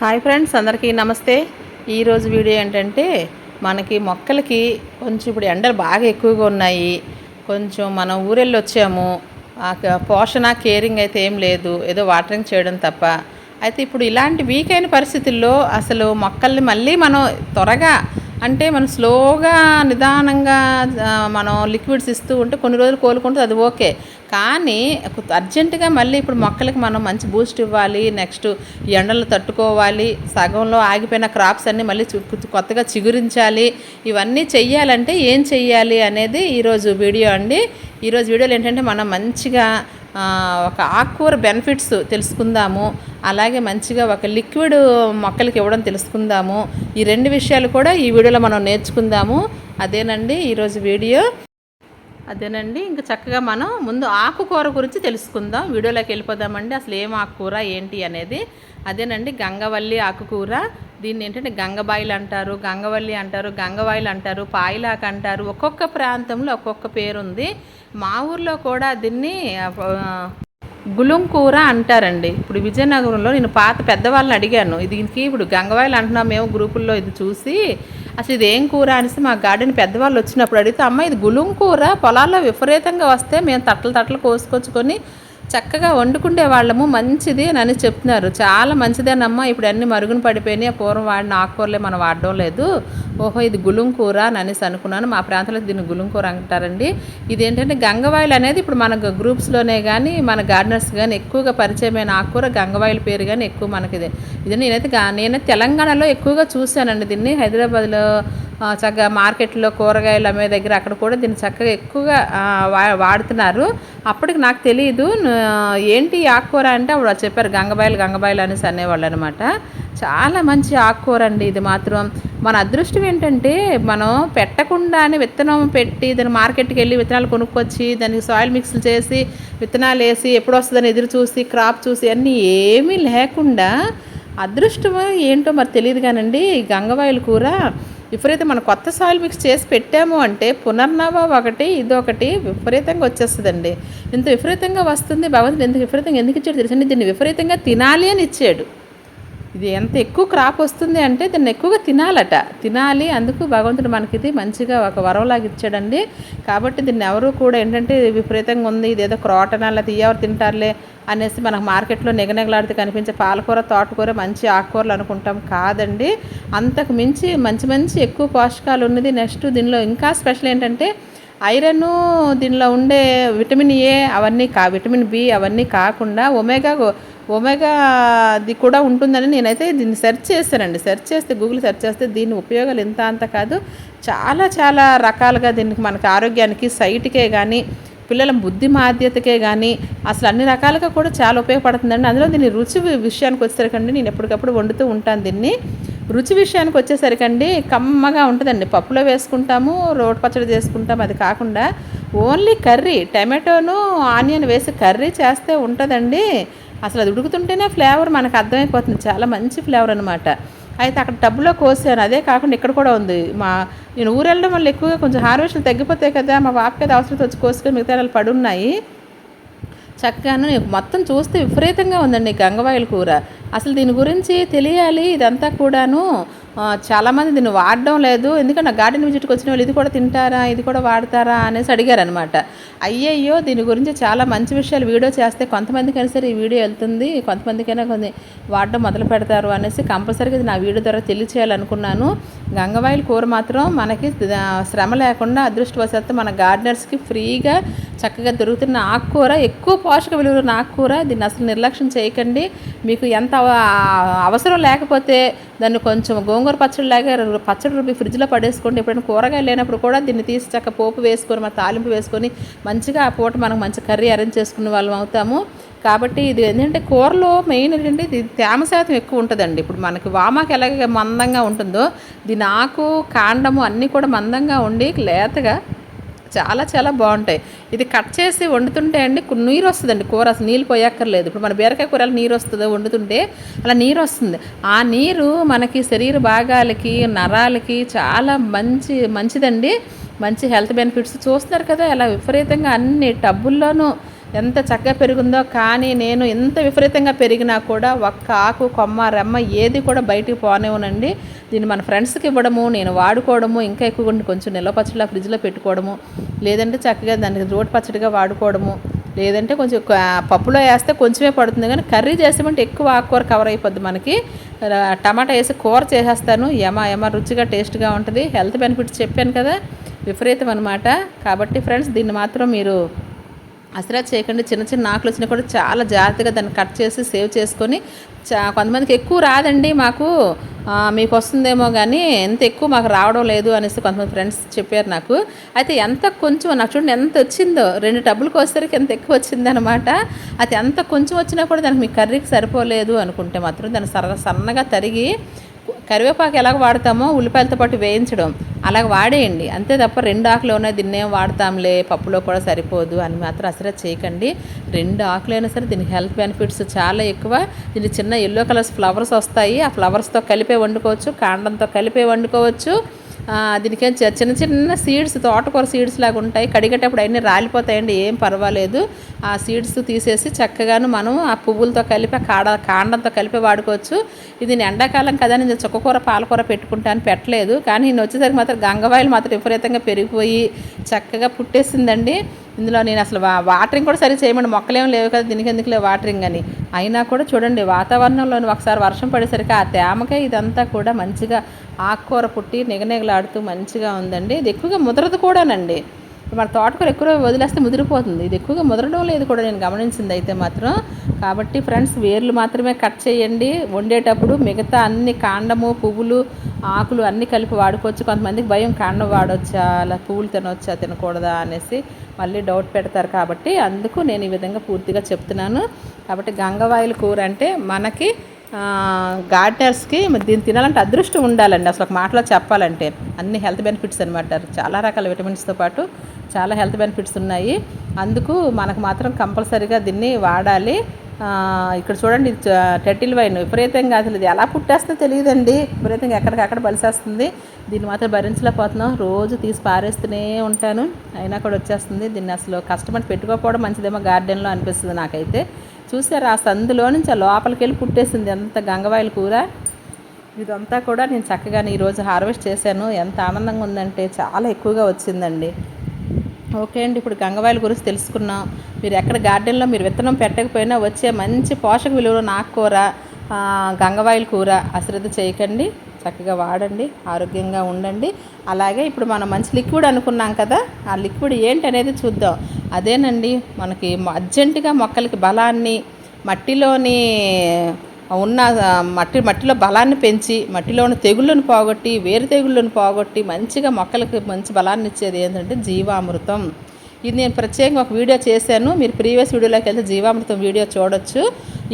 Hi friends అందరికీ నమస్తే. ఈరోజు వీడియో ఏంటంటే మనకి మొక్కలకి కొంచెం ఇప్పుడు ఎండలు బాగా ఎక్కువగా ఉన్నాయి. కొంచెం మనం ఊరెళ్ళి వచ్చాము. ఆ పోషణ కేరింగ్ అయితే ఏం లేదు. ఏదో వాటరింగ్ చేయడం తప్ప. అయితే ఇప్పుడు ఇలాంటి వీక్ అయిన పరిస్థితుల్లో అసలు మొక్కల్ని మళ్ళీ మనం త్వరగా అంటే మనం స్లోగా నిదానంగా మనం లిక్విడ్స్ ఇస్తూ ఉంటే కొన్ని రోజులు కోలుకుంటే అది ఓకే. కానీ అర్జెంటుగా మళ్ళీ ఇప్పుడు మొక్కలకి మనం మంచి బూస్ట్ ఇవ్వాలి నెక్స్ట్ ఎండలు తట్టుకోవాలి సగంలో ఆగిపోయిన క్రాప్స్ అన్నీ మళ్ళీ కొత్తగా చిగురించాలి ఇవన్నీ చెయ్యాలంటే ఏం చెయ్యాలి అనేది ఈరోజు వీడియో అండి. ఈరోజు వీడియోలో ఏంటంటే మనం మంచిగా ఒక ఆకుకూర బెనిఫిట్స్ తెలుసుకుందాము. అలాగే మంచిగా ఒక లిక్విడ్ మొక్కలకి ఇవ్వడం తెలుసుకుందాము. ఈ రెండు విషయాలు కూడా ఈ వీడియోలో మనం నేర్చుకుందాము. అదేనండి ఈరోజు వీడియో. అదేనండి ఇంకా చక్కగా మనం ముందు ఆకుకూర గురించి తెలుసుకుందాం. వీడియోలోకి వెళ్ళిపోదామండి అసలు ఏం ఆకుకూర ఏంటి అనేది. అదేనండి గంగవల్లి ఆకుకూర దీన్ని ఏంటంటే గంగబాయిలు అంటారు గంగవల్లి అంటారు గంగవాయిలు అంటారు పాయిలాక్ అంటారు. ఒక్కొక్క ప్రాంతంలో ఒక్కొక్క పేరుంది. మా ఊర్లో కూడా దీన్ని ఆ, గులుం కూర అంటారండి. ఇప్పుడు విజయనగరంలో నేను పాత పెద్దవాళ్ళని అడిగాను. దీనికి ఇప్పుడు గంగవాయిలు అంటున్నాం మేము గ్రూపుల్లో ఇది చూసి అసలు ఇది ఏం కూర అనేసి మా గార్డెన్ పెద్దవాళ్ళు వచ్చినప్పుడు అడిగితే అమ్మ ఇది గులుం కూర పొలాల్లో విపరీతంగా వస్తే మేము తట్టలు తట్టలు కోసుకొచ్చుకొని చక్కగా వండుకుండే వాళ్ళము మంచిది అని చెప్తున్నారు. చాలా మంచిదేనమ్మా ఇప్పుడు అన్ని మరుగున పడిపోయినాయి పూర్వం వాడిన ఆకుకూరలే మనం వాడడం లేదు. ఓహో ఇది గులుం కూర అని అనేసి అనుకున్నాను. మా ప్రాంతంలో దీన్ని గులుం కూర అంటారండి. ఇదేంటంటే గంగవాయిల్ అనేది ఇప్పుడు మన గ్రూప్స్లోనే కానీ మన గార్డెనర్స్ కానీ ఎక్కువగా పరిచయమైన ఆకుకూర గంగవాయిల్ పేరు కానీ ఎక్కువ మనకి ఇది ఇది నేనైతే నేనైతే తెలంగాణలో ఎక్కువగా చూశానండి దీన్ని. హైదరాబాద్లో చక్కగా మార్కెట్లో కూరగాయలు అమ్మే దగ్గర అక్కడ కూడా దీన్ని చక్కగా ఎక్కువగా వా- వాడుతున్నారు. అప్పటికి నాకు తెలియదు ఏంటి ఆకుకూర అంటే అప్పుడు చెప్పారు గంగబాయలు గంగబాయలు అనేసి అనేవాళ్ళు అనమాట చాలా మంచి ఆకుకూర అండి ఇది మాత్రం. మన అదృష్టం ఏంటంటే మనం పెట్టకుండానే విత్తనం పెట్టి దాన్ని మార్కెట్కి వెళ్ళి విత్తనాలు కొనుక్కొచ్చి దానికి సాయిల్ మిక్స్లు చేసి విత్తనాలు వేసి ఎప్పుడు వస్తుందని ఎదురు చూసి క్రాప్ చూసి అన్నీ ఏమీ లేకుండా అదృష్టం ఏంటో మరి తెలియదు కానండి. ఈ కూర విపరీతం మనం కొత్త సాయిల్ మిక్స్ చేసి పెట్టాము అంటే పునర్నవ ఒకటి ఇదొకటి విపరీతంగా వచ్చేస్తుందండి. ఇంత విపరీతంగా వస్తుంది భగవంతుడు ఎందుకు విపరీతంగా ఎందుకు ఇచ్చాడు? తెలుసండి దీన్ని విపరీతంగా తినాలి అని ఇచ్చాడు. ఇది ఎంత ఎక్కువ క్రాప్ వస్తుంది అంటే దీన్ని ఎక్కువగా తినాలట. తినాలి అందుకు భగవంతుడు మనకి ఇది మంచిగా ఒక వరంలాగా ఇచ్చాడండి. కాబట్టి దీన్ని ఎవరు కూడా ఏంటంటే విపరీతంగా ఉంది ఇది ఏదో క్రోటన లేకపోతే ఎవరు తింటారులే అనేసి మనకు మార్కెట్లో నిగనిగలాడితే కనిపించే పాలకూర తోటకూర మంచి ఆకుకూరలు అనుకుంటాం కాదండి. అంతకు మించి మంచి మంచి ఎక్కువ పోషకాలు ఉన్నది నెక్స్ట్ దీనిలో ఇంకా స్పెషల్ ఏంటంటే ఐరన్ దీనిలో ఉండే విటమిన్ ఏ అవన్నీ కా విటమిన్ బి అవన్నీ కాకుండా ఒమేగా ఒమేగాది కూడా ఉంటుందని నేనైతే దీన్ని సెర్చ్ చేశానండి. సెర్చ్ చేస్తే గూగుల్ సెర్చ్ చేస్తే దీని ఉపయోగాలు ఇంత అంత కాదు. చాలా చాలా రకాలుగా దీనికి మనకి ఆరోగ్యానికి సైట్కే కానీ పిల్లల బుద్ధి మాధ్యతకే కానీ అసలు అన్ని రకాలుగా కూడా చాలా ఉపయోగపడుతుందండి. అందులో దీని రుచి విషయానికి వచ్చేసరికండి నేను ఎప్పటికప్పుడు వండుతూ ఉంటాను దీన్ని. రుచి విషయానికి వచ్చేసరికండి కమ్మగా ఉంటుందండి. పప్పులో వేసుకుంటాము రోడ్ పచ్చడి చేసుకుంటాము అది కాకుండా ఓన్లీ కర్రీ టమాటోను ఆనియన్ వేసి కర్రీ చేస్తే ఉంటుందండి. అసలు అది ఉడుకుతుంటేనే ఫ్లేవర్ మనకు అర్థమైపోతుంది. చాలా మంచి ఫ్లేవర్ అనమాట అయితే అక్కడ టబ్లో కోసాను. అదే కాకుండా ఇక్కడ కూడా ఉంది. మా నేను ఊరు వెళ్ళడం వల్ల ఎక్కువగా కొంచెం హార్వెస్ట్లు తగ్గిపోతాయి కదా మా పాపకి అది అవసరం వచ్చి కోసుకొని మిగతా వాళ్ళు పడున్నాయి. చక్కగాను మొత్తం చూస్తే విపరీతంగా ఉందండి ఈ గంగవాయిల కూర. అసలు దీని గురించి తెలియాలి ఇదంతా కూడాను. చాలామంది దీన్ని వాడడం లేదు. ఎందుకంటే గార్డెన్ విజిట్కి వచ్చిన వాళ్ళు ఇది కూడా తింటారా ఇది కూడా వాడతారా అనేసి అడిగారనమాట అయ్యయ్యో దీని గురించి చాలా మంచి విషయాలు వీడియో చేస్తే కొంతమందికైనా సరే ఈ వీడియో వెళ్తుంది కొంతమందికైనా కొన్ని వాడడం మొదలు పెడతారు అనేసి కంపల్సరీగా నా వీడియో ద్వారా తెలియచేయాలనుకున్నాను. గంగవాయిల్ కూర మాత్రం మనకి శ్రమ లేకుండా అదృష్టవశాత్తు మన గార్డెనర్స్కి ఫ్రీగా చక్కగా దొరుకుతున్న ఆకుకూర ఎక్కువ పోషక విలువలు ఆకుకూర దీన్ని అసలు నిర్లక్ష్యం చేయకండి. మీకు ఎంత అవసరం లేకపోతే దాన్ని కొంచెం గోంగూర పచ్చడి లాగా పచ్చడి రుబ్బి ఫ్రిడ్జ్లో పడేసుకోండి. ఎప్పుడైనా కూరగాయలు లేనప్పుడు కూడా దీన్ని తీసి చక్క పోపు వేసుకొని మన తాలింపు వేసుకొని మంచిగా ఆ పూట మనం మంచి కర్రీ అరేంజ్ చేసుకునే వాళ్ళం అవుతాము. కాబట్టి ఇది ఏంటంటే కూరలో మెయిన్ ఏంటంటే ఇది తేమ శాతం ఎక్కువ ఉంటుందండి. ఇప్పుడు మనకి వామాకి ఎలాగ మందంగా ఉంటుందో దీని ఆకు కాండము అన్నీ కూడా మందంగా ఉండి లేతగా చాలా చాలా బాగుంటాయి. ఇది కట్ చేసి వండుతుంటే అండి నీరు వస్తుందండి కూర అసలు నీళ్ళు పోయక్కర్లేదు. ఇప్పుడు మన బీరకాయ కూర నీరు వస్తుందో వండుతుంటే అలా నీరు వస్తుంది ఆ నీరు మనకి శరీర భాగాలకి నరాలకి చాలా మంచి మంచిదండి. మంచి హెల్త్ బెనిఫిట్స్. చూస్తున్నారు కదా ఇలా విపరీతంగా అన్ని టబ్బుల్లోనూ ఎంత చక్కగా పెరిగిందో కానీ నేను ఎంత విపరీతంగా పెరిగినా కూడా ఒక్క ఆకు కొమ్మ రెమ్మ ఏది కూడా బయటికి పోనివ్వనండి. దీన్ని మన ఫ్రెండ్స్కి ఇవ్వడము నేను వాడుకోవడము ఇంకా ఎక్కువ కొంచెం నిల్వ పచ్చడిలా ఫ్రిడ్జ్లో పెట్టుకోవడము లేదంటే చక్కగా దానికి రోటి పచ్చడిగా వాడుకోవడము లేదంటే కొంచెం పప్పులో వేస్తే కొంచెమే పడుతుంది కానీ కర్రీ చేసామంటే ఎక్కువ ఆకుకూర కవర్ అయిపోద్ది మనకి. టమాటా వేసి కూర చేసేస్తాను యమ యమ రుచిగా టేస్ట్గా ఉంటుంది. హెల్త్ బెనిఫిట్స్ చెప్పాను కదా విపరీతం అనమాట కాబట్టి ఫ్రెండ్స్ దీన్ని మాత్రం మీరు అసలు చేయకండి చిన్న చిన్న ఆకులు వచ్చినా కూడా చాలా జాగ్రత్తగా దాన్ని కట్ చేసి సేవ్ చేసుకొని చా కొంతమందికి ఎక్కువ రాదండి మాకు. మీకు వస్తుందేమో కానీ ఎంత ఎక్కువ మాకు రావడం లేదు అనేసి కొంతమంది ఫ్రెండ్స్ చెప్పారు నాకు. అయితే ఎంత కొంచెం నాకు చూడండి ఎంత వచ్చిందో రెండు టబ్బులకు వచ్చేసరికి ఎంత ఎక్కువ వచ్చిందనమాట. అది ఎంత కొంచెం వచ్చినా కూడా దానికి మీ కర్రీకి సరిపోలేదు అనుకుంటే మాత్రం దాన్ని సర సన్నగా తరిగి కరివేపాకు ఎలాగ వాడతామో ఉల్లిపాయలతో పాటు వేయించడం అలాగ వాడేయండి. అంతే తప్ప రెండు ఆకులు ఉన్నాయి దీన్ని ఏం వాడతాంలే పప్పులో కూడా సరిపోదు అని మాత్రం అసలు చేయకండి. రెండు ఆకులైనా సరే దీనికి హెల్త్ బెనిఫిట్స్ చాలా ఎక్కువ. దీని చిన్న ఎల్లో కలర్స్ ఫ్లవర్స్ వస్తాయి. ఆ ఫ్లవర్స్తో కలిపే వండుకోవచ్చు కాండంతో కలిపే వండుకోవచ్చు. దీనికేం చిన్న చిన్న సీడ్స్ తోటకూర సీడ్స్ లాగా ఉంటాయి. కడిగేటప్పుడు అవన్నీ రాలిపోతాయండి ఏం పర్వాలేదు. ఆ సీడ్స్ తీసేసి చక్కగాను మనం ఆ పువ్వులతో కలిపి కాడ కాండంతో కలిపి వాడుకోవచ్చు. ఇది నేను ఎండాకాలం కదా నేను చుక్కకూర పాలకూర పెట్టుకుంటాను పెట్టలేదు. కానీ నేను వచ్చేసరికి మాత్రం గంగవాయిలు మాత్రం విపరీతంగా పెరిగిపోయి చక్కగా పుట్టేసిందండి. ఇందులో నేను అసలు వాటరింగ్ కూడా సరిగ్గా చేయమండి. మొక్కలేం లేవు కదా దీనికి ఎందుకులే వాటరింగ్ అని. అయినా కూడా చూడండి వాతావరణంలోని ఒకసారి వర్షం పడేసరికి ఆ తేమకే ఇదంతా కూడా మంచిగా ఆకుకూర పుట్టి నిగనిగలాడుతూ మంచిగా ఉందండి. ఇది ఎక్కువగా ముదరదు కూడానండి. మన తోటకూర ఎక్కువ వదిలేస్తే ముదిరిపోతుంది. ఇది ఎక్కువగా ముదరడం లేదు కూడా నేను గమనించింది అయితే మాత్రం. కాబట్టి ఫ్రెండ్స్ వేర్లు మాత్రమే కట్ చేయండి. వండేటప్పుడు మిగతా అన్ని కాండము పువ్వులు ఆకులు అన్నీ కలిపి వాడుకోవచ్చు. కొంతమందికి భయం కాండం వాడొచ్చా అలా పువ్వులు తినవచ్చా తినకూడదా అనేసి మళ్ళీ డౌట్ పెడతారు కాబట్టి అందుకు నేను ఈ విధంగా పూర్తిగా చెప్తున్నాను. కాబట్టి గంగవాయిల కూర అంటే మనకి గార్డెనర్స్కి దీన్ని తినాలంటే అదృష్టం ఉండాలండి. అసలు ఒక మాటలో చెప్పాలంటే అన్ని హెల్త్ బెనిఫిట్స్ అనమాట చాలా రకాల విటమిన్స్తో పాటు చాలా హెల్త్ బెనిఫిట్స్ ఉన్నాయి. అందుకు మనకు మాత్రం కంపల్సరీగా దీన్ని వాడాలి. ఇక్కడ చూడండి టెటిల్ వైన్ విపరీతంగా అసలు ఇది ఎలా పుట్టేస్తుందో తెలియదండి. విపరీతంగా ఎక్కడికక్కడ బలిసేస్తుంది. దీన్ని మాత్రం భరించలేకపోతున్నాం రోజు తీసి పారేస్తూనే ఉంటాను. అయినా కూడా వచ్చేస్తుంది. దీన్ని అసలు కష్టపడి పెట్టుకోకపోవడం మంచిదేమో గార్డెన్లో అనిపిస్తుంది నాకైతే. చూసారు? ఆ సందులో నుంచి ఆ లోపలికి వెళ్ళి పుట్టేసింది ఎంత గంగవాయిల కూర. ఇదంతా కూడా నేను చక్కగా ఈరోజు హార్వెస్ట్ చేశాను. ఎంత ఆనందంగా ఉందంటే చాలా ఎక్కువగా వచ్చిందండి. ఓకే అండి ఇప్పుడు గంగవాయిల గురించి తెలుసుకున్నాం. మీరు ఎక్కడ గార్డెన్లో మీరు విత్తనం పెట్టకపోయినా వచ్చే మంచి పోషక విలువలు నాకు కూర గంగవాయిల కూర అశ్రద్ధ చేయకండి. చక్కగా వాడండి ఆరోగ్యంగా ఉండండి. అలాగే ఇప్పుడు మనం మంచి లిక్విడ్ అనుకున్నాం కదా ఆ లిక్విడ్ ఏంటనేది చూద్దాం. అదేనండి మనకి అర్జెంటుగా మొక్కలకి బలాన్ని మట్టిలోని ఉన్న మట్టి మట్టిలో బలాన్ని పెంచి మట్టిలోని తెగుళ్ళను పోగొట్టి వేరు తెగుళ్ళను పోగొట్టి మంచిగా మొక్కలకి మంచి బలాన్ని ఇచ్చేది ఏంటంటే జీవామృతం. ఇది నేను ప్రత్యేకంగా ఒక వీడియో చేశాను. మీరు ప్రీవియస్ వీడియోలోకి వెళ్తే జీవామృతం వీడియో చూడొచ్చు.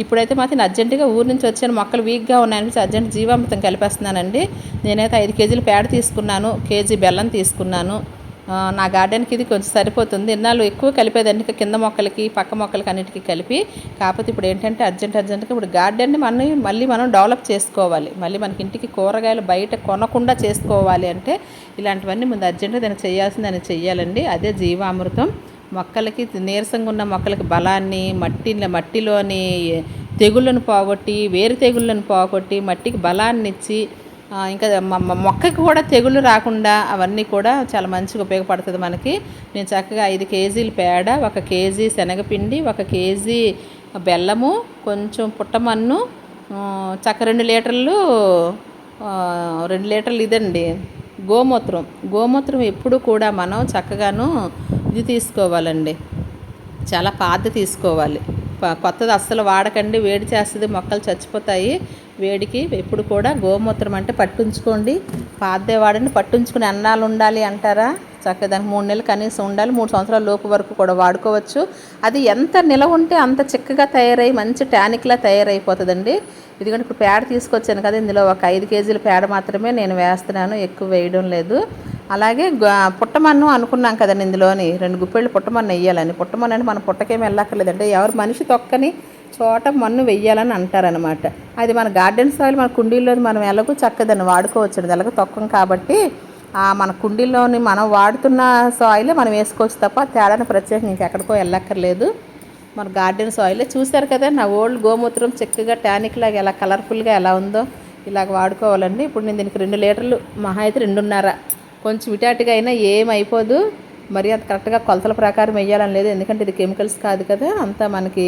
ఇప్పుడైతే మాత్రం నేను అర్జెంటుగా ఊరు నుంచి వచ్చాను. మొక్కలు వీక్గా ఉన్నాయని అర్జెంట్ జీవామృతం కలిపేస్తున్నానండి. నేనైతే ఐదు కేజీలు పేడ తీసుకున్నాను. కేజీ బెల్లం తీసుకున్నాను. నా గార్డెన్కి ఇది కొంచెం సరిపోతుంది. ఇన్నాళ్ళు ఎక్కువ కలిపేదండి కింద మొక్కలకి పక్క మొక్కలకి అన్నిటికీ కలిపి కాకపోతే ఇప్పుడు ఏంటంటే అర్జెంట్ అర్జెంట్గా ఇప్పుడు గార్డెన్ని మనం మళ్ళీ మనం డెవలప్ చేసుకోవాలి. మళ్ళీ మనకి ఇంటికి కూరగాయలు బయట కొనకుండా చేసుకోవాలి అంటే ఇలాంటివన్నీ ముందు అర్జెంట్గా దాన్ని చేయాల్సింది దాన్ని చెయ్యాలండి. అదే జీవామృతం. మొక్కలకి నీరసంగా ఉన్న మొక్కలకి బలాన్ని మట్టి మట్టిలోని తెగుళ్ళను పోగొట్టి వేరు తెగుళ్ళను పోగొట్టి మట్టికి బలాన్ని ఇచ్చి ఇంకా మ- మొక్కకి కూడా తెగులు రాకుండా అవన్నీ కూడా చాలా మంచిగా ఉపయోగపడుతుంది మనకి. నేను చక్కగా ఐదు కేజీలు పేడ ఒక కేజీ శనగపిండి ఒక కేజీ బెల్లము కొంచెం పుట్టమన్ను చక్క రెండు లీటర్లు రెండు లీటర్లు ఇదండి గోమూత్రం. గోమూత్రం ఎప్పుడు కూడా మనం చక్కగాను ఇది తీసుకోవాలండి. చాలా పాత తీసుకోవాలి. కొత్తది అస్సలు వాడకండి వేడి చేస్తుంది మొక్కలు చచ్చిపోతాయి. వేడికి ఎప్పుడు కూడా గోమూత్రం అంటే పట్టుంచుకోండి. పాతదే వాడండి పట్టుంచుకుని అన్నాలు ఉండాలి అంటారా? చక్కగా దానికి మూడు నెలలు కనీసం ఉండాలి మూడు సంవత్సరాల లోపు వరకు కూడా వాడుకోవచ్చు. అది ఎంత నిలవ ఉంటే అంత చిక్కగా తయారై మంచి టానిక్లా తయారైపోతుందండి. ఇదిగోండి ఇప్పుడు పేడ తీసుకొచ్చాను కదా ఇందులో ఒక ఐదు కేజీల పేడ మాత్రమే నేను వేస్తున్నాను ఎక్కువ వేయడం లేదు. అలాగే గ- పుట్టమన్ను అనుకున్నాం కదండి ఇందులోని రెండు గుప్పెళ్ళు పుట్టమన్ను వేయాలని పుట్టమన్ను అంటే మన పుట్టకేం వెళ్ళక్కర్లేదంటే ఎవరు మనిషి తొక్కని చోట మన్ను వెయ్యాలని అంటారనమాట. అది మన గార్డెన్ సాయిల్ మన కుండీల్లో మనం ఎలాగో చక్కదని వాడుకోవచ్చు ఎలాగో తొక్కం కాబట్టి ఆ మన కుండీల్లోని మనం వాడుతున్న సాయిలే మనం వేసుకోవచ్చు తప్ప తేడాను ప్రత్యేకంగా ఇంకెక్కడికో వెళ్ళక్కర్లేదు. మన గార్డెన్ సాయిల్. చూశారు కదా నా ఓల్డ్ గోమూత్రం చక్కగా టానిక్ లాగా ఎలా కలర్ఫుల్గా ఎలా ఉందో ఇలాగ వాడుకోవాలండి. ఇప్పుడు నేను దీనికి రెండు లీటర్లు మహా అయితే రెండున్నర. కొంచెం విటాటిగా అయినా ఏమైపోదు మరి అంత కరెక్ట్గా కొలతల ప్రకారం వేయాలని లేదు. ఎందుకంటే ఇది కెమికల్స్ కాదు కదా అంతా మనకి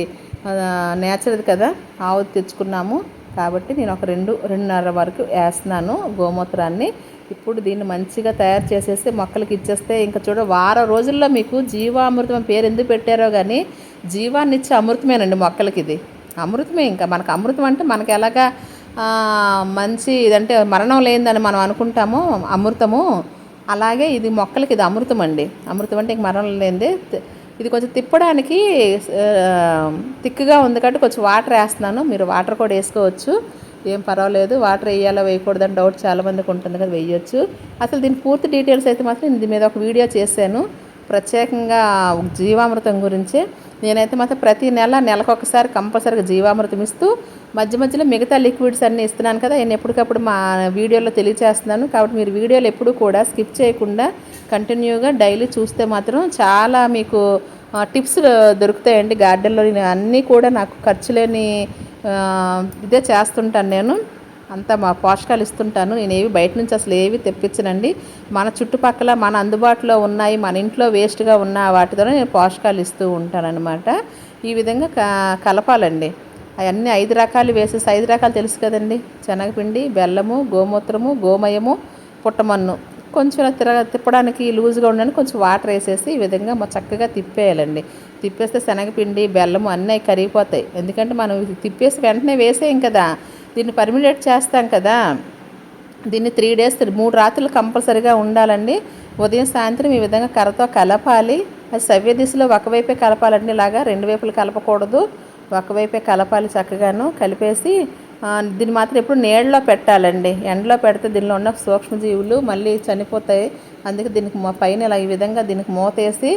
నేచర్ది కదా ఆవు తెచ్చుకున్నాము. కాబట్టి నేను ఒక రెండు రెండున్నర వరకు వేస్తున్నాను గోమూత్రాన్ని. ఇప్పుడు దీన్ని మంచిగా తయారు చేసేసి మొక్కలకి ఇచ్చేస్తే ఇంకా చూడ వారం రోజుల్లో మీకు జీవామృతం పేరు ఎందుకు పెట్టారో కానీ జీవాన్ని ఇచ్చే అమృతమేనండి మొక్కలకి ఇది. అమృతమే ఇంకా. మనకు అమృతం అంటే మనకి ఎలాగా మంచి ఇదంటే మరణం లేదని మనం అనుకుంటాము అమృతము. అలాగే ఇది మొక్కలకి ఇది అమృతం అండి అమృతం అంటే ఇంక మరణం లేనిదే ఇది కొంచెం తిప్పడానికి తిక్కుగా ఉంది కాబట్టి కొంచెం వాటర్ వేస్తున్నాను. మీరు వాటర్ కూడా వేసుకోవచ్చు. ఏం పర్వాలేదు. వాటర్ వేయాలో వేయకూడదని డౌట్ చాలామందికి ఉంటుంది కదా వేయొచ్చు. అసలు దీని పూర్తి డీటెయిల్స్ అయితే మాత్రం దీని మీద ఒక వీడియో చేశాను. ప్రత్యేకంగా జీవామృతం గురించి. నేనైతే మాత్రం ప్రతి నెల నెలకొకసారి కంపల్సరీగా జీవామృతం ఇస్తూ మధ్య మధ్యలో మిగతా లిక్విడ్స్ అన్నీ ఇస్తున్నాను కదా నేను ఎప్పటికప్పుడు మా వీడియోలో తెలియచేస్తున్నాను. కాబట్టి మీరు వీడియోలు ఎప్పుడు కూడా స్కిప్ చేయకుండా కంటిన్యూగా డైలీ చూస్తే మాత్రం చాలా మీకు టిప్స్ దొరుకుతాయండి. గార్డెన్లో నేను అన్నీ కూడా నాకు ఖర్చు లేని ఇదే చేస్తుంటాను నేను. అంతా మా పోషకాలు ఇస్తుంటాను. నేను ఏవి బయట నుంచి అసలు ఏవి తెప్పించనండి. మన చుట్టుపక్కల మన అందుబాటులో ఉన్నాయి మన ఇంట్లో వేస్ట్గా ఉన్న వాటితోనే నేను పోషకాలు ఇస్తూ ఉంటానన్నమాట. ఈ విధంగా క కలపాలండి. అవన్నీ ఐదు రకాలు వేసేసి ఐదు రకాలు తెలుసు కదండి. శనగపిండి బెల్లము గోమూత్రము గోమయము పుట్టమన్ను. కొంచెం తిరగ తిప్పడానికి లూజ్గా ఉండడానికి కొంచెం వాటర్ వేసేసి ఈ విధంగా చక్కగా తిప్పేయాలండి. తిప్పేస్తే శనగపిండి బెల్లము అన్నీ కరిగిపోతాయి. ఎందుకంటే మనం తిప్పేసి వెంటనే వేసేయం కదా. దీన్ని పర్మినేట్ చేస్తాం కదా. దీన్ని త్రీ డేస్ మూడు రాత్రులు కంపల్సరీగా ఉండాలండి. ఉదయం సాయంత్రం ఈ విధంగా కర్రతో కలపాలి. అది సవ్య దిశలో ఒకవైపే కలపాలండి. ఇలాగా రెండు వైపులు కలపకూడదు. ఒకవైపే కలపాలి చక్కగాను. కలిపేసి దీన్ని మాత్రం ఎప్పుడు నీళ్ళలో పెట్టాలండి. ఎండలో పెడితే దీనిలో ఉన్న సూక్ష్మజీవులు మళ్ళీ చనిపోతాయి. అందుకే దీనికి మా పైన ఇలా ఈ విధంగా దీనికి మూతేసి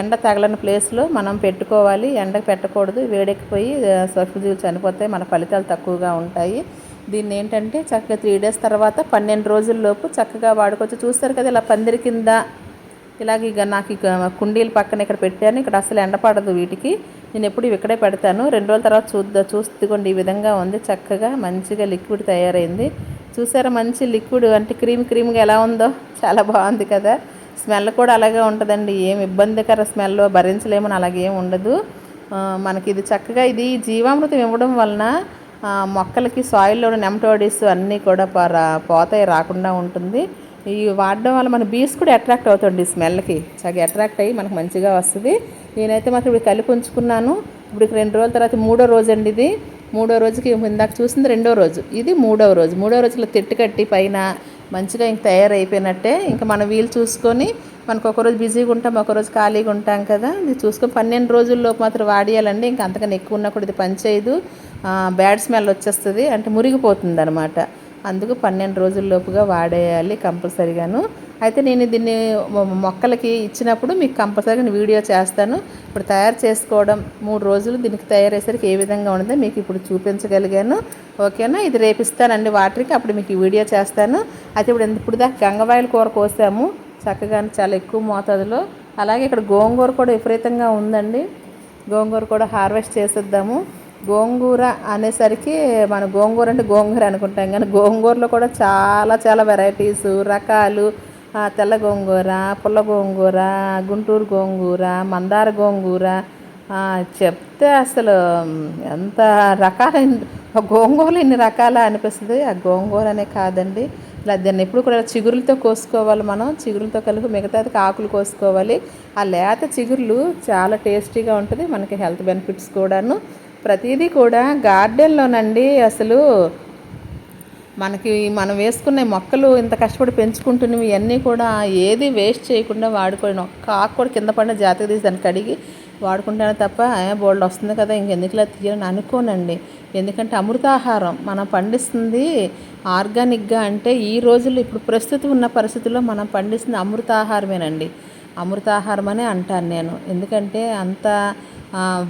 ఎండ తగలని ప్లేస్లో మనం పెట్టుకోవాలి. ఎండకు పెట్టకూడదు. వేడెక్కిపోయి సూక్ష్మజీవులు చనిపోతాయి మన ఫలితాలు తక్కువగా ఉంటాయి. దీన్ని ఏంటంటే చక్కగా త్రీ డేస్ తర్వాత పన్నెండు రోజుల్లోపు చక్కగా వాడుకోవచ్చు. చూస్తారు కదా ఇలా పందిరి కింద ఇలాగ ఇక నాకు ఇక కుండీలు పక్కన ఇక్కడ పెట్టాను. ఇక్కడ అసలు ఎండపడదు వీటికి. నేను ఎప్పుడు ఇవి ఇక్కడే పెడతాను. రెండు రోజుల తర్వాత చూద్దా చూసుకోండి ఈ విధంగా ఉంది. చక్కగా మంచిగా లిక్విడ్ తయారైంది. చూసారా మంచి లిక్విడ్ అంటే క్రీమ్ క్రీమ్గా ఎలా ఉందో? చాలా బాగుంది కదా. స్మెల్ కూడా అలాగే ఉంటుందండి. ఏం ఇబ్బందికర స్మెల్ భరించలేమని అలాగే ఉండదు. మనకి ఇది చక్కగా ఇది జీవామృతం ఇవ్వడం వలన మొక్కలకి సాయిల్లో నెమటోడిస్ అన్నీ కూడా పోతాయి రాకుండా ఉంటుంది. ఈ వాడడం వల్ల మన బీస్ కూడా అట్రాక్ట్ అవుతుంది ఈ స్మెల్కి చక్కగా అట్రాక్ట్ అయ్యి మనకు మంచిగా వస్తుంది. నేనైతే మాత్రం ఇప్పుడు కలిపి ఉంచుకున్నాను. ఇప్పుడు రెండు రోజుల తర్వాత మూడో రోజు అండి ఇది. మూడో రోజుకి ఇందాక చూసింది రెండో రోజు. ఇది మూడవ రోజు. మూడో రోజులో తిట్టు కట్టి పైన మంచిగా ఇంక తయారైపోయినట్టే. ఇంకా మన వీలు చూసుకొని మనకు ఒకరోజు బిజీగా ఉంటాం ఒక రోజు ఖాళీగా ఉంటాం కదా. ఇది చూసుకొని పన్నెండు రోజుల్లోపు మాత్రం వాడియాలండి. ఇంకా అంతకన్నా ఎక్కువ ఉన్నా కూడా ఇది పనిచేయదు. బ్యాడ్ స్మెల్ వచ్చేస్తుంది. అంటే మురిగిపోతుంది అనమాట అందుకు పన్నెండు రోజుల్లోపుగా వాడేయాలి కంపల్సరీగాను. అయితే నేను దీన్ని మొక్కలకి ఇచ్చినప్పుడు మీకు కంపల్సరీగా వీడియో చేస్తాను. ఇప్పుడు తయారు చేసుకోవడం మూడు రోజులు దీనికి తయారయ్యేసరికి ఏ విధంగా ఉండదో మీకు ఇప్పుడు చూపించగలిగాను. ఓకేనా? ఇది రేపిస్తానండి వాటర్కి అప్పుడు మీకు వీడియో చేస్తాను. అయితే ఇప్పుడు ఇప్పుడు దాకా గంగవాయిల కూర కోసాము. చక్కగా చాలా ఎక్కువ మోతాదులో. అలాగే ఇక్కడ గోంగూర కూడా విపరీతంగా ఉందండి. గోంగూర కూడా హార్వెస్ట్ చేసేద్దాము. గోంగూర అనేసరికి మన గోంగూర అంటే గోంగూర అనుకుంటాం కానీ గోంగూరలో కూడా చాలా చాలా వెరైటీస్ రకాలు. తెల్ల గోంగూర పుల్ల గోంగూర గుంటూరు గోంగూర మందార గోంగూర. చెప్తే అసలు ఎంత రకాలైన గోంగూరలు ఎన్ని రకాల అనిపిస్తుంది. ఆ గోంగూర అనే కాదండి. ఇలా దాన్ని ఎప్పుడు కూడా చిగురులతో కోసుకోవాలి మనం. చిగురులతో కలిపి మిగతాది ఆకులు కోసుకోవాలి. ఆ లేత చిగురులు చాలా టేస్టీగా ఉంటుంది. మనకి హెల్త్ బెనిఫిట్స్ కూడాను. ప్రతిదీ కూడా గార్డెన్లోనండి అసలు మనకి మనం వేసుకునే మొక్కలు ఇంత కష్టపడి పెంచుకుంటున్నవి ఇవన్నీ కూడా ఏది వేస్ట్ చేయకుండా వాడుకోండి ఒక్క ఆకు కూడా కింద పడిన జాతక తీసి దాన్ని కడిగి వాడుకుంటాను తప్ప బోల్డ్ వస్తుంది కదా ఇంకెందుకులా తీయాలని అనుకోనండి. ఎందుకంటే అమృతాహారం మనం పండిస్తుంది ఆర్గానిక్గా అంటే ఈ రోజుల్లో ఇప్పుడు ప్రస్తుతం ఉన్న పరిస్థితుల్లో మనం పండిస్తుంది అమృతాహారమేనండి. అమృతాహారం అనే అంటాను నేను. ఎందుకంటే అంత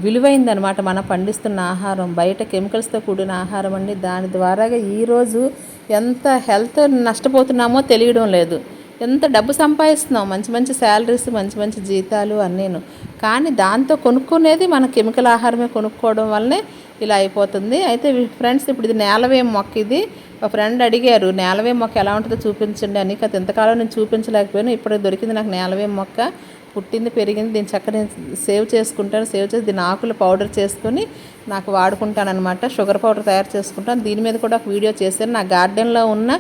విలువైందనమాట మనం పండిస్తున్న ఆహారం. బయట కెమికల్స్తో కూడిన ఆహారం అండి. దాని ద్వారాగా ఈరోజు ఎంత హెల్త్ నష్టపోతున్నామో తెలియడం లేదు. ఎంత డబ్బు సంపాదిస్తున్నాం. మంచి మంచి శాలరీస్ మంచి మంచి జీతాలు అన్నీను. కానీ దాంతో కొనుక్కునేది మన కెమికల్ ఆహారమే కొనుక్కోవడం వల్లనే ఇలా అయిపోతుంది. అయితే ఫ్రెండ్స్ ఇప్పుడు ఇది నేలవేం మొక్క ఇది. ఒక ఫ్రెండ్ అడిగారు నేలవేం మొక్క ఎలా ఉంటుందో చూపించండి. అని కదా ఇంతకాలం నేను చూపించలేకపోయాను. ఇప్పుడు దొరికింది నాకు నేలవేం మొక్క. పుట్టింది పెరిగింది దీన్ని చక్కగా సేవ్ చేసుకుంటాను సేవ్ చేసి దీని ఆకులు పౌడర్ చేసుకొని నాకు వాడుకుంటానమాట షుగర్ పౌడర్ తయారు చేసుకుంటాను. దీని మీద కూడా ఒక వీడియో చేశాను. నా గార్డెన్లో ఉన్న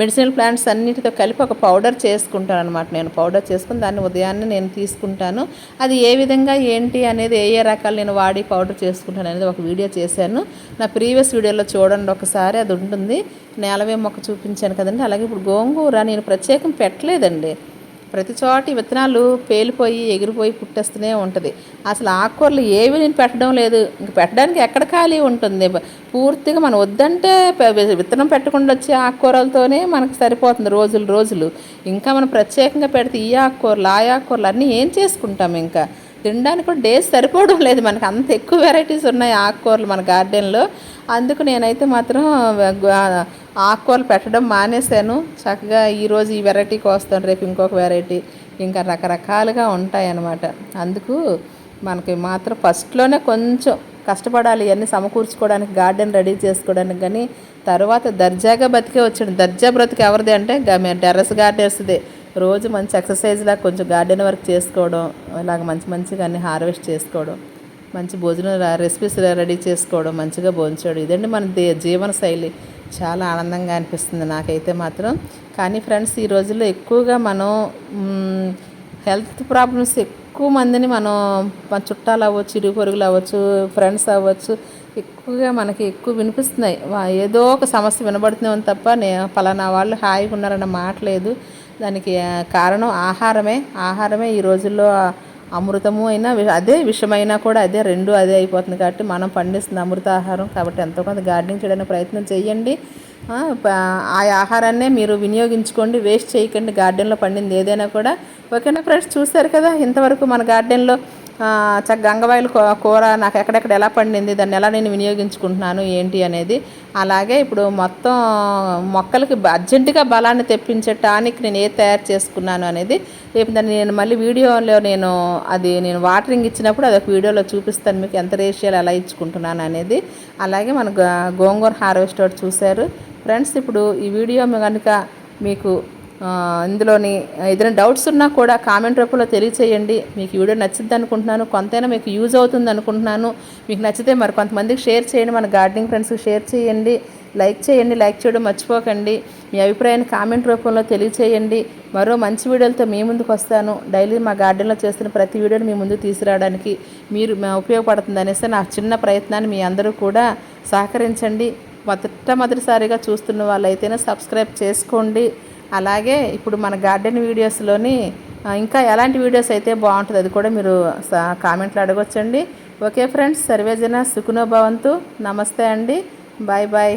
మెడిసినల్ ప్లాంట్స్ అన్నిటితో కలిపి ఒక పౌడర్ చేసుకుంటాను అనమాట నేను పౌడర్ చేసుకుని దాన్ని ఉదయాన్నే నేను తీసుకుంటాను. అది ఏ విధంగా ఏంటి అనేది ఏ ఏ రకాలు నేను వాడి పౌడర్ చేసుకుంటాను అనేది ఒక వీడియో చేశాను. నా ప్రీవియస్ వీడియోలో చూడండి ఒకసారి అది ఉంటుంది. నేలవే మొక్క చూపించాను కదండి. అలాగే ఇప్పుడు గోంగూర నేను ప్రత్యేకం పెట్టలేదండి. ప్రతి చోట విత్తనాలు పేలిపోయి ఎగిరిపోయి పుట్టేస్తూనే ఉంటుంది. అసలు ఆకుకూరలు ఏవి నేను పెట్టడం లేదు. ఇంక పెట్టడానికి ఎక్కడ ఖాళీ ఉంటుంది? పూర్తిగా మనం వద్దంటే విత్తనం పెట్టకుండా వచ్చే ఆకుకూరలతోనే మనకు సరిపోతుంది రోజులు రోజులు. ఇంకా మనం ప్రత్యేకంగా పెడితే ఈ ఆకుకూరలు ఆ ఆకుకూరలు అన్నీ ఏం చేసుకుంటాం ఇంకా? తినడానికి కూడా డేస్ సరిపోవడం లేదు. మనకు అంత ఎక్కువ వెరైటీస్ ఉన్నాయి ఆకుకూరలు మన గార్డెన్లో అందుకు నేనైతే మాత్రం ఆకుకూరలు పెట్టడం మానేశాను. చక్కగా ఈరోజు ఈ వెరైటీకి వస్తాను. రేపు ఇంకొక వెరైటీ ఇంకా రకరకాలుగా ఉంటాయి అన్నమాట అందుకు మనకి మాత్రం ఫస్ట్లోనే కొంచెం కష్టపడాలి. ఇవన్నీ సమకూర్చుకోవడానికి గార్డెన్ రెడీ చేసుకోవడానికి కానీ తర్వాత దర్జాగా బతికే వచ్చాడు దర్జా బ్రతికి ఎవరిది అంటే టెర్రస్ గార్డెన్స్దే రోజు మంచి ఎక్సర్సైజ్లా కొంచెం గార్డెన్ వర్క్ చేసుకోవడం ఇలాగ మంచి మంచిగా అన్ని హార్వెస్ట్ చేసుకోవడం మంచి భోజనం రెసిపీస్ రెడీ చేసుకోవడం మంచిగా భోజనం ఇదండి మన జీవన శైలి. చాలా ఆనందంగా అనిపిస్తుంది నాకైతే మాత్రం. కానీ ఫ్రెండ్స్ ఈ రోజుల్లో ఎక్కువగా మనం హెల్త్ ప్రాబ్లమ్స్ ఎక్కువ మందిని మనం మన చుట్టాలు అవ్వచ్చు ఇరుగు పొరుగులు అవ్వచ్చు ఫ్రెండ్స్ అవ్వచ్చు ఎక్కువగా మనకి ఎక్కువ వినిపిస్తున్నాయి. ఏదో ఒక సమస్య వినబడుతున్నాం తప్ప నే ఫలానా వాళ్ళు హాయిగా ఉన్నారన్న మాట లేదు. దానికి కారణం ఆహారమే. ఆహారమే ఈ రోజుల్లో అమృతము అయినా అదే విషమైనా కూడా అదే రెండు అదే అయిపోతుంది కాబట్టి మనం పండిస్తుంది అమృత ఆహారం కాబట్టి ఎంతో కొంత గార్డెనింగ్ చేయడానికి ప్రయత్నం చేయండి. ఆ ఆహారాన్నే మీరు వినియోగించుకోండి వేస్ట్ చేయకండి. గార్డెన్లో పండింది ఏదైనా కూడా. ఓకేనా ఫ్రెండ్స్? చూస్తారు కదా? ఇంతవరకు మన గార్డెన్లో గంగవాయిల కూర నాకు ఎక్కడెక్కడ ఎలా పండింది దాన్ని ఎలా నేను వినియోగించుకుంటున్నాను ఏంటి అనేది. అలాగే ఇప్పుడు మొత్తం మొక్కలకి అర్జెంటుగా బలాన్ని తెప్పించే టానిక్ నేను ఏ తయారు చేసుకున్నాను అనేది రేపు దాన్ని నేను మళ్ళీ వీడియోలో నేను అది నేను వాటరింగ్ ఇచ్చినప్పుడు అది ఒక వీడియోలో చూపిస్తాను మీకు ఎంత రేషియోలు ఎలా ఇచ్చుకుంటున్నాను అనేది. అలాగే మన గోంగూర హార్వెస్ట్ చూశారు. ఫ్రెండ్స్ ఇప్పుడు ఈ వీడియో కనుక మీకు ఇందులోని ఏదైనా డౌట్స్ ఉన్నా కూడా కామెంట్ రూపంలో తెలియచేయండి. మీకు వీడియో నచ్చింది అనుకుంటున్నాను. కొంతైనా మీకు యూజ్ అవుతుంది అనుకుంటున్నాను. మీకు నచ్చితే మరి కొంతమందికి షేర్ చేయండి. మన గార్డెనింగ్ ఫ్రెండ్స్కి షేర్ చేయండి. లైక్ చేయండి. లైక్ చేయడం మర్చిపోకండి. మీ అభిప్రాయాన్ని కామెంట్ రూపంలో తెలియచేయండి. మరో మంచి వీడియోలతో మీ ముందుకు వస్తాను. డైలీ మా గార్డెన్లో చేస్తున్న ప్రతి వీడియోని మీ ముందు తీసుకురావడానికి మీరు ఉపయోగపడుతుంది అనేసి నా చిన్న ప్రయత్నాన్ని మీ అందరూ కూడా సహకరించండి. మొట్టమొదటిసారిగా చూస్తున్న వాళ్ళైతేనే సబ్స్క్రైబ్ చేసుకోండి. అలాగే ఇప్పుడు మన గార్డెన్ వీడియోస్లోని ఇంకా ఎలాంటి వీడియోస్ అయితే బాగుంటుంది అది కూడా మీరు కామెంట్లో అడగొచ్చండి. ఓకే ఫ్రెండ్స్ సర్వేజన సుఖనోభవంతు నమస్తే అండి. Bye bye.